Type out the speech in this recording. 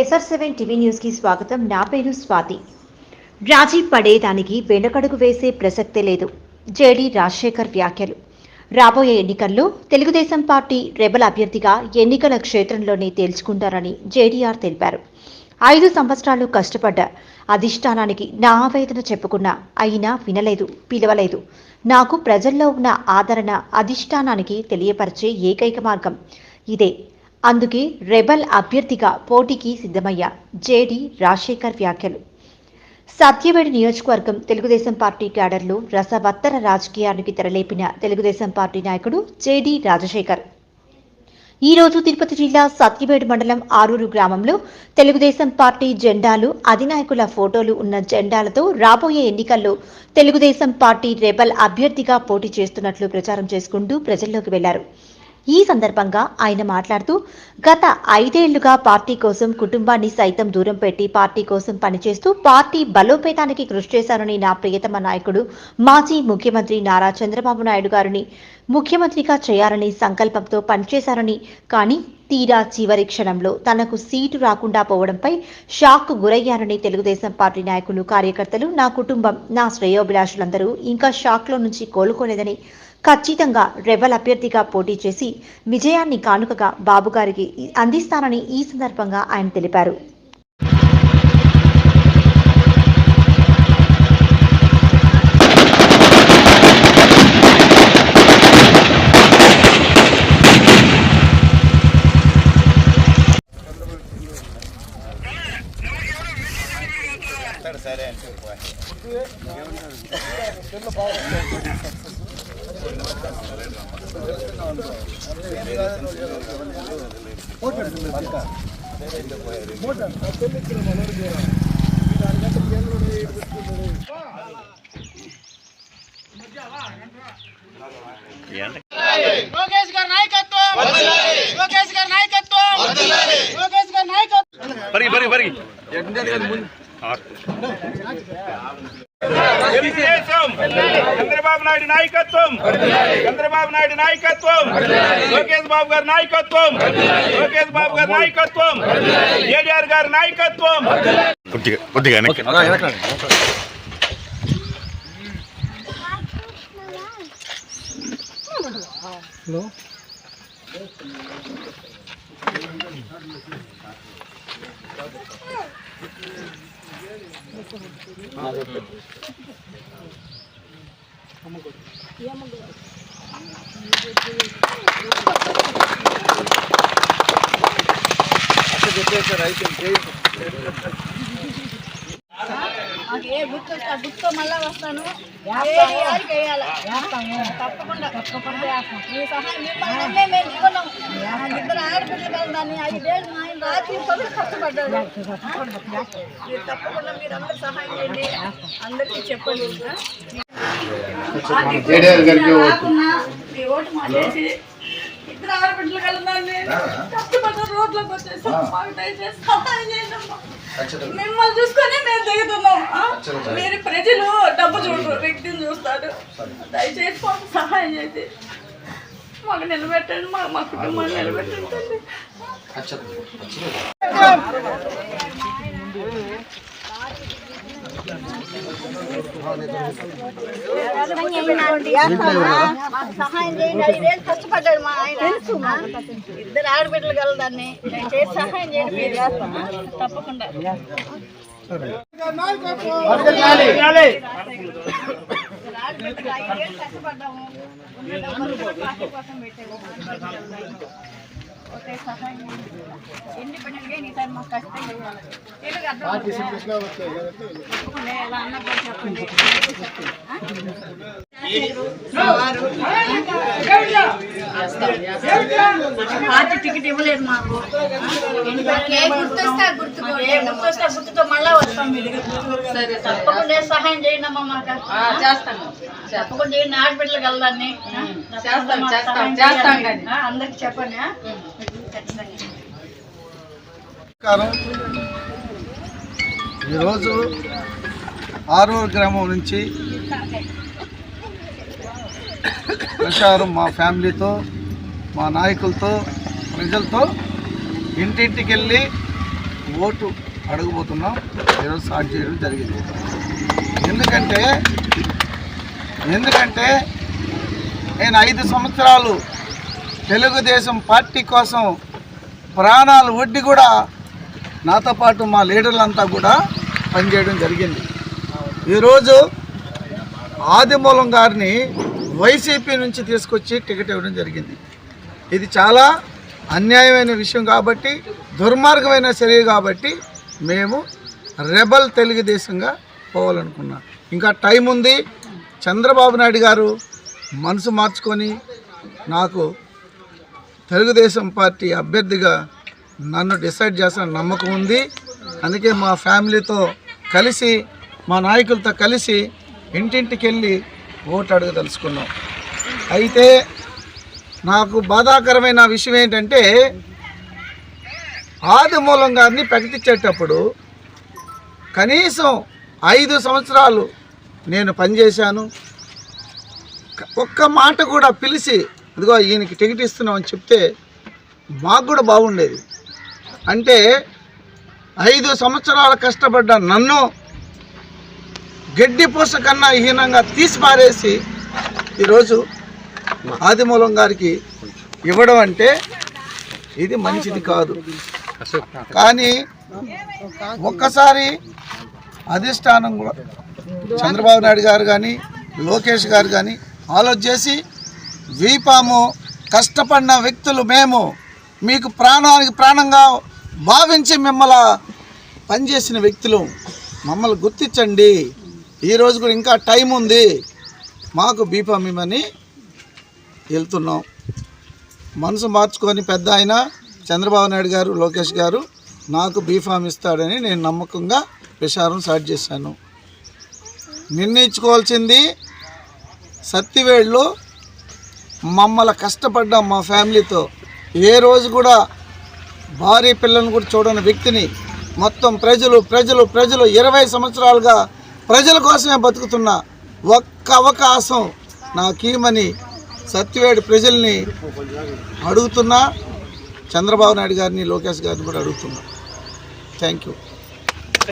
SR seven TV న్యూస్కి స్వాగతం. నా పేరు స్వాతి. రాజీ పడేదానికి వెనకడుగు వేసే ప్రసక్తే లేదు. జేడీ రాజశేఖర్ వ్యాఖ్యలు. రాబోయే ఎన్నికల్లో తెలుగుదేశం పార్టీ రెబల్ అభ్యర్థిగా ఎన్నికల క్షేత్రంలోనే తేల్చుకుంటారని జేడీఆర్ తెలిపారు. ఐదు సంవత్సరాలు కష్టపడ్డ అధిష్టానానికి నా ఆవేదన చెప్పుకున్నా అయినా వినలేదు పిలవలేదు. నాకు ప్రజల్లో ఉన్న ఆదరణ అధిష్టానానికి తెలియపరిచే ఏకైక మార్గం ఇదే. అందుకే రెబల్ అభ్యర్థిగా పోటీకి సిద్ధమయ్యా జేడీ రాజశేఖర్ వ్యాఖ్యలు. సత్యవేడి నియోజకవర్గం తెలుగుదేశం పార్టీ క్యాడర్లు రసవత్తర రాజకీయానికి తెరలేపిన తెలుగుదేశం పార్టీ నాయకుడు జేడీ రాజశేఖర్. ఈ రోజు తిరుపతి జిల్లా సత్యవేడు మండలం ఆరూరు గ్రామంలో తెలుగుదేశం పార్టీ జెండాలు అధినాయకుల ఫోటోలు ఉన్న జెండాలతో రాబోయే ఎన్నికల్లో తెలుగుదేశం పార్టీ రెబల్ అభ్యర్థిగా పోటీ చేస్తున్నట్లు ప్రచారం చేసుకుంటూ ప్రజల్లోకి వెళ్ళారు. ఈ సందర్భంగా ఆయన మాట్లాడుతూ గత ఐదేళ్ళుగా పార్టీ కోసం కుటుంబాన్ని సైతం దూరం పెట్టి పార్టీ కోసం పనిచేస్తూ పార్టీ బలోపేతానికి కృషి చేశారని నా ప్రియతమ నాయకుడు మాజీ ముఖ్యమంత్రి నారా చంద్రబాబు నాయుడు గారిని ముఖ్యమంత్రిగా చేయాలని సంకల్పంతో పనిచేశారని కానీ తీరా చివరి క్షణంలో తనకు సీటు రాకుండా పోవడంపై షాక్ గురయ్యారని తెలుగుదేశం పార్టీ నాయకులు కార్యకర్తలు నా కుటుంబం నా శ్రేయోభిలాషులందరూ ఇంకా షాక్లో నుంచి కోలుకోలేదని ఖచ్చితంగా రెబల్ అభ్యర్థిగా పోటీ చేసి విజయాన్ని కానుకగా బాబుగారికి అందిస్తానని ఈ సందర్భంగా ఆయన తెలిపారు. లోకేష్ గారి నాయకత్వం లోకేష్ గారి నాయకత్వం లోకేష్ గారి నాయకత్వం బరి బరి బరి తెలుగుదేశం చంద్రబాబు నాయుడు నాయకత్వం చంద్రబాబు నాయుడు నాయకత్వం లోకేష్ బాబు గారి నాయకత్వం లోకేష్ బాబు గారి నాయకత్వం ఏడిఆర్ గారి నాయకత్వం కొద్దిగా రైతు నాకు ఏ గుర్తు వస్తే గుర్తు మళ్ళా వస్తాను. వేయాలా? తప్పకుండా. తప్పకుండా మీ సహాయం మిమ్మల్ని నమ్మే మేము ఇవ్వలేం. నాకు ఇద్దరు ఆడపిల్లలు కలదాన్ని ఐదేళ్ళు మా ఆయన రాత్రి కష్టపడ్డాడు మీరు తప్పకుండా సహాయం చేయండి. అందరికీ చెప్పండి. రాకున్నా మీ ఓటు మానేసి ఇద్దరు ఆడపిల్లలు కలదాన్ని కష్టపడ్డ రోడ్లోకి వచ్చేసాం మాకు దయచేసి సహాయం చేయండి. మిమ్మల్ని చూసుకొని మేము దిగుతున్నాం? మీరు. ప్రజలు డబ్బు చూడరు వ్యక్తిని చూస్తారు. దయచేసి మాకు సహాయం చేసి మాకు నిలబెట్టండి మా మా కుటుంబాన్ని నిలబెట్టండి. సహాయం చేయండి. ఐదేళ్ళు కష్టపడ్డాడు మా ఆయన తెలుసు ఇద్దరు ఆడబిడ్డలు కలదాన్ని చేసి సహాయం చేయండి తప్పకుండా ఆడబిడ్డలు ఐదేళ్ళు కష్టపడ్డాము కోసం పెట్టాము ఓకే సహాయం చేయండి. ఇండిపెండెంట్గా ఈసారి మాకు కష్టం చేయాలి తెలుగు అర్థం తప్పకుండా ఎలా అన్నా కూడా చెప్పండి. పార్టీ టికెట్ ఇవ్వలేదు మాకు. గుర్తుతో మళ్ళా వస్తాం తప్పకుండా చేస్తాం. చేయండి. అమ్మా మాకు చేస్తాను తప్పకుండా చేయండి చేస్తాం చేస్తాం అందరికి చెప్పండి. ఈరోజు ఆరూరు గ్రామం నుంచి ప్రచారం మా ఫ్యామిలీతో మా నాయకులతో ప్రజలతో ఇంటింటికి వెళ్ళి ఓటు అడగబోతున్నాం. ఈరోజు స్టార్ట్ చేయడం జరిగింది. ఎందుకంటే ఎందుకంటే నేను ఐదు సంవత్సరాలు తెలుగుదేశం పార్టీ కోసం ప్రాణాలు ఒడ్డి కూడా నాతో పాటు మా లీడర్లంతా కూడా పనిచేయడం జరిగింది. ఈరోజు ఆదిమూలం గారిని వైసీపీ నుంచి తీసుకొచ్చి టికెట్ ఇవ్వడం జరిగింది. ఇది చాలా అన్యాయమైన విషయం కాబట్టి దుర్మార్గమైన చర్య కాబట్టి మేము రెబల్ తెలుగుదేశంగా పోవాలనుకున్నాం. ఇంకా టైం ఉంది. చంద్రబాబు నాయుడు గారు మనసు మార్చుకొని నాకు తెలుగుదేశం పార్టీ అభ్యర్థిగా నన్ను డిసైడ్ చేసిన నమ్మకం ఉంది. అందుకే మా ఫ్యామిలీతో కలిసి మా నాయకులతో కలిసి ఇంటింటికి వెళ్ళి ఓటు అడగదలుచుకున్నాం. అయితే నాకు బాధాకరమైన విషయం ఏంటంటే ఆదిమూలం గారిని ప్రకటించేటప్పుడు కనీసం ఐదు సంవత్సరాలు నేను పనిచేశాను. ఒక్క మాట కూడా పిలిచి ఇదిగో ఈయనకి టికెట్ ఇస్తున్నామని చెప్తే మాకు కూడా బాగుండేది. అంటే ఐదు సంవత్సరాలు కష్టపడ్డ నన్ను గడ్డి పూస కన్నా హీనంగా తీసి పారేసి ఈరోజు ఆదిమూలం గారికి ఇవ్వడం అంటే ఇది మంచిది కాదు. కానీ ఒక్కసారి అధిష్టానం కూడా చంద్రబాబు నాయుడు గారు కానీ లోకేష్ గారు కానీ ఆలోచించేసి చేసి వీపాము కష్టపడిన వ్యక్తులు మేము మీకు ప్రాణానికి ప్రాణంగా భావించి మిమ్మల్ని పనిచేసిన వ్యక్తులు మమ్మల్ని గుర్తించండి. ఈరోజు కూడా ఇంకా టైం ఉంది. మాకు బీఫామ్ ఇమ్మని వెళ్తున్నాం. మనసు మార్చుకొని పెద్ద ఆయన చంద్రబాబు నాయుడు గారు లోకేష్ గారు నాకు బీఫామ్ ఇస్తాడని నేను నమ్మకంగా ప్రచారం స్టార్ట్ చేశాను. నిర్ణయించుకోవాల్సింది సత్తివేళ్ళు మమ్మల్ని కష్టపడ్డ మా ఫ్యామిలీతో. ఏ రోజు కూడా భార్య పిల్లలను కూడా చూడని వ్యక్తిని మొత్తం ప్రజలు ప్రజలు ప్రజలు ఇరవై సంవత్సరాలుగా ప్రజల కోసమే బతుకుతున్న ఒక్క అవకాశం నాకీమని సత్యవేడి ప్రజల్ని అడుగుతున్నా చంద్రబాబు నాయుడు గారిని లోకేష్ గారిని కూడా అడుగుతున్నా. Thank you